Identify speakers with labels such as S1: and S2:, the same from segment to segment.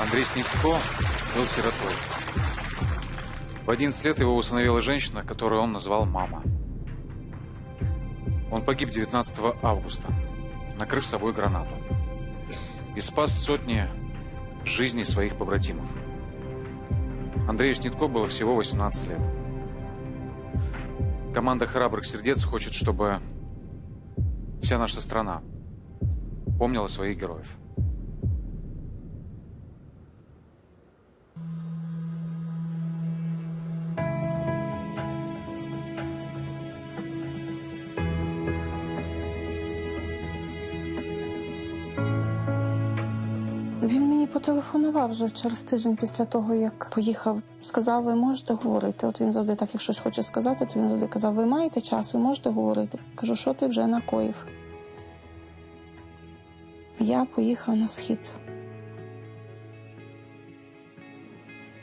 S1: Андрей Снитко был сиротой. В 11 лет его усыновила женщина, которую он назвал мама. Он погиб 19 августа, накрыв собой гранату. И спас сотни жизней своих побратимов. Андрею Снитко было всего 18 лет. Команда храбрых сердец хочет, чтобы вся наша страна помнила своих героев.
S2: Потелефонував вже через тиждень після того, як поїхав. Сказав, ви можете говорити. От він завжди так, як щось хоче сказати, то він завжди казав, ви маєте час, ви можете говорити. Кажу, що ти вже накоїв. Я поїхав на схід.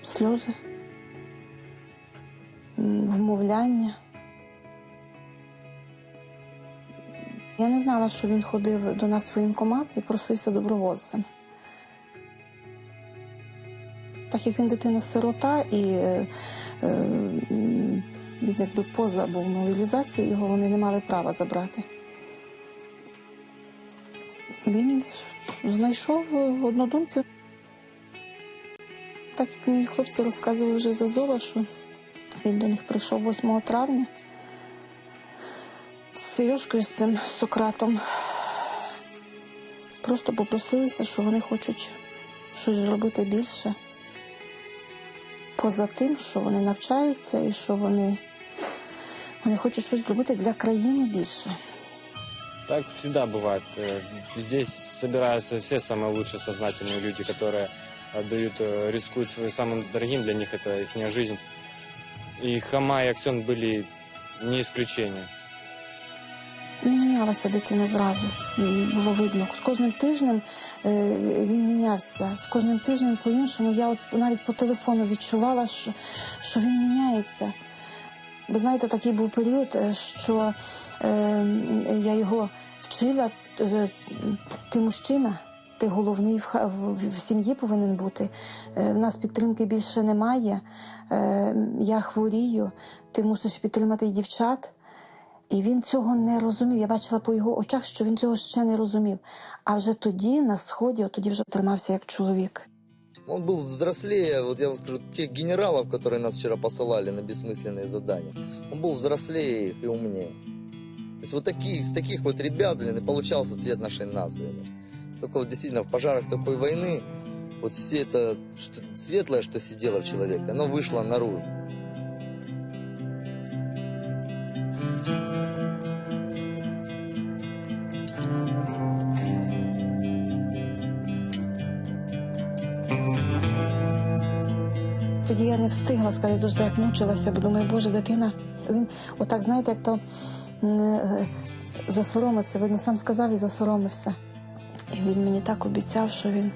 S2: Сльози, вмовляння. Я не знала, що він ходив до нас в воєнкомат і просився добровольцем. Так як він дитина-сирота і е, е, він якби поза був мобілізацією, його вони не мали права забрати. Він знайшов однодумців. Так як мені хлопці розказували вже з Азова, що він до них прийшов 8 травня з Сережкою з цим Сократом. Просто попросилися, що вони хочуть щось зробити більше поза тим, що вони навчаються і що вони, вони хочуть щось зробити для країни більше.
S3: Так всегда бывает. Э, Здесь собираются все самые лучшие сознательные люди, которые отдают, э, рискуют своим самым дорогим, для них это их жизнь. И Хама и Аксен были не исключение.
S2: Не мінялася дитина зразу. Було видно. З кожним тижнем е, він мінявся. З кожним тижнем по-іншому. Я от навіть по телефону відчувала, що, що він міняється. Ви знаєте, такий був період, е, що е, я його вчила, ти мужчина. Ти головний в, сім'ї повинен бути. Е, В нас підтримки більше немає. Я хворію, ти мусиш підтримати й дівчат. І він цього не розумів. Я бачила по його очах, що він цього ще не розумів. А вже тоді, на сході, от тоді вже тримався як чоловік.
S4: Он был взрослее, вот я вам скажу, тех генералов, которые нас вчера посылали на бессмысленные задания. Он был взрослее их и умнее. То есть вот таких, с таких вот ребят, блин, и получался цвет нашей нации. блин. Только вот действительно в пожарах такой войны, вот все это что, светлое, что сидело в человеке, оно вышло наружу.
S2: Тоді я не встигла сказати, дуже як мучилася, бо думаю, боже, дитина. Він отак, знаєте, як то е, засоромився. Видно, сам сказав і засоромився. І він мені так обіцяв, що він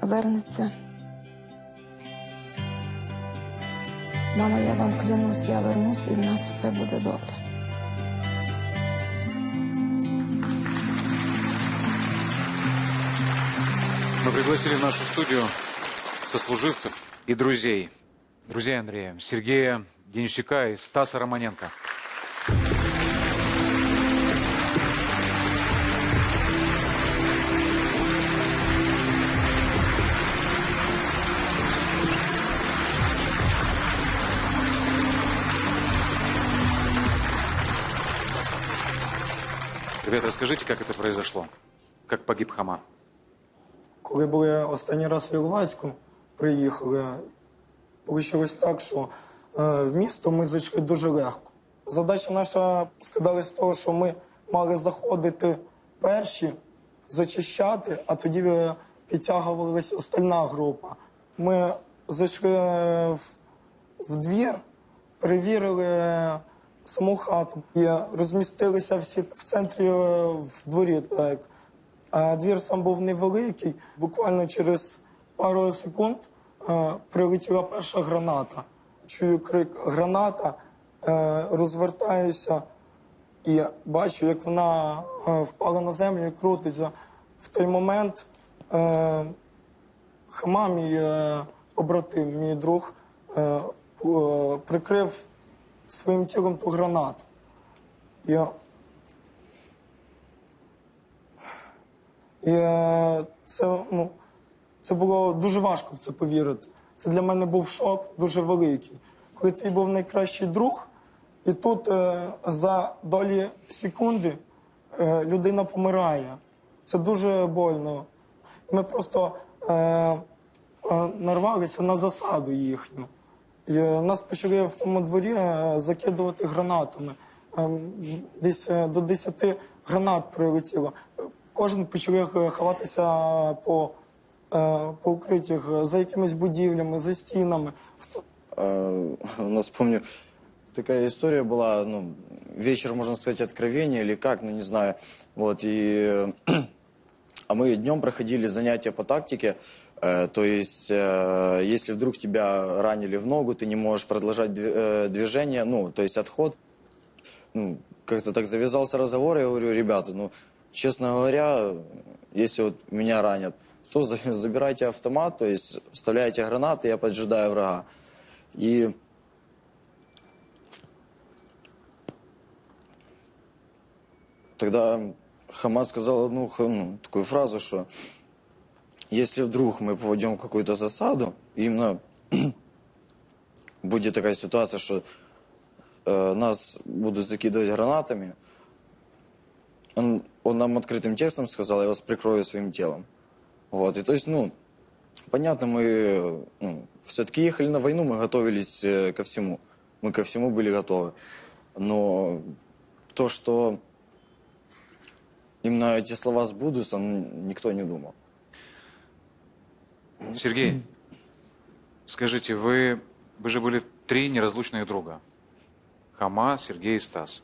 S2: вернеться. Мама, я вам клянусь, я вернусь і в нас все буде добре.
S1: Мы пригласили в нашу студию сослуживцев и друзей. Друзей Андрея, Сергея Денищука и Стаса Романенко. Ребята, расскажите, как это произошло? Как погиб Хама?
S5: Коли були останній раз в Іловайську, приїхали, вийшло так, що е, в місто ми зайшли дуже легко. Задача наша складалась з того, що ми мали заходити перші, зачищати, а тоді е, підтягувалась остальна група. Ми зайшли е, в, в двір, перевірили саму хату і розмістилися всі в центрі в дворі. Так. А двір сам був невеликий. Буквально через пару секунд е, прилетіла перша граната. Чую крик граната, е, розвертаюся і бачу, як вона е, впала на землю і крутиться. В той момент е, Хама, мій е, побратим, мій друг, е, е, прикрив своїм тілом ту гранату. Я... І це, ну, це було дуже важко в це повірити. Це для мене був шок дуже великий. Коли твій був найкращий друг, і тут е, за долі секунди е, людина помирає. Це дуже больно. Ми просто е, е, нарвалися на засаду їхню. І, е, нас почали в тому дворі е, закидувати гранатами. Е, десь е, до 10 гранат прилетіло. Кожен почав е, ховатися по, по укриттях, е, за якимись будівлями, за стінами. Хто-
S6: Э, У нас, помню, такая история была, ну, вечер, можно сказать, откровения или как, ну, не знаю. Вот, и... э, А мы днем проходили занятия по тактике, э, то есть, э, если вдруг тебя ранили в ногу, ты не можешь продолжать дви- э, движение, ну, то есть отход. Ну, как-то так завязался разговор, я говорю, ребята, ну, честно говоря, если вот меня ранят, то за- забирайте автомат, то есть вставляйте гранаты, я поджидаю врага. И тогда Хамас сказал одну х- ну, такую фразу, что если вдруг мы попадем в какую-то засаду, именно будет такая ситуация, что э, нас будут закидывать гранатами, он, он нам открытым текстом сказал, я вас прикрою своим телом. Вот, и то есть, ну, Понятно, мы ну, все-таки ехали на войну, мы готовились э, ко всему. Мы ко всему были готовы. Но то, что именно эти слова сбудутся, никто не думал.
S1: Сергей, скажите, вы, вы же были три неразлучных друга. Хама, Сергей и Стас.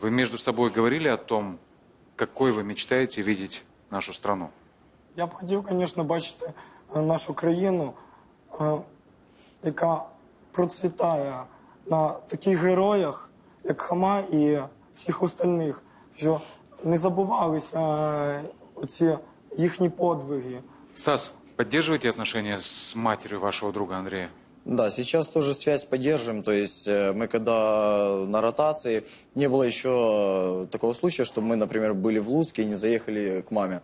S1: Вы между собой говорили о том, какой вы мечтаете видеть нашу страну?
S5: Я б хотів, звісно, бачити е, нашу країну, е, яка процвітає на таких героях, як Хама і всіх остальних, що не забувалися е, оці їхні подвиги.
S1: Стас, поддерживаете отношения с матерью вашего друга Андрея?
S6: Да, сейчас тоже связь поддерживаем. То есть э, мы когда на ротации, не было еще э, такого случая, что мы, например, были в Луцке и не заехали к маме.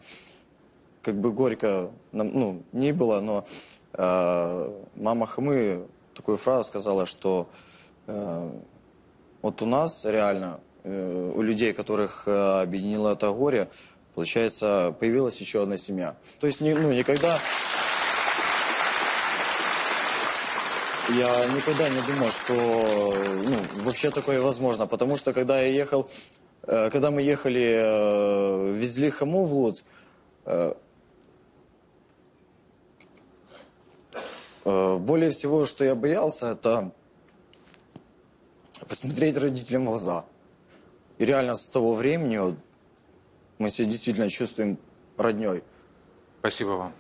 S6: Как бы горько нам, ну, не было, но э, мама Хамы такую фразу сказала, что э, вот у нас реально, э, у людей, которых э, объединило это горе, получается, появилась еще одна семья. То есть, не- ну, никогда... Я никогда не думал, что ну, вообще такое возможно, потому что когда я ехал, э, когда мы ехали, э, везли Хаму в Луцк, э, более всего, что я боялся, это посмотреть родителям в глаза. И реально с того времени мы себя действительно чувствуем родней.
S1: Спасибо вам.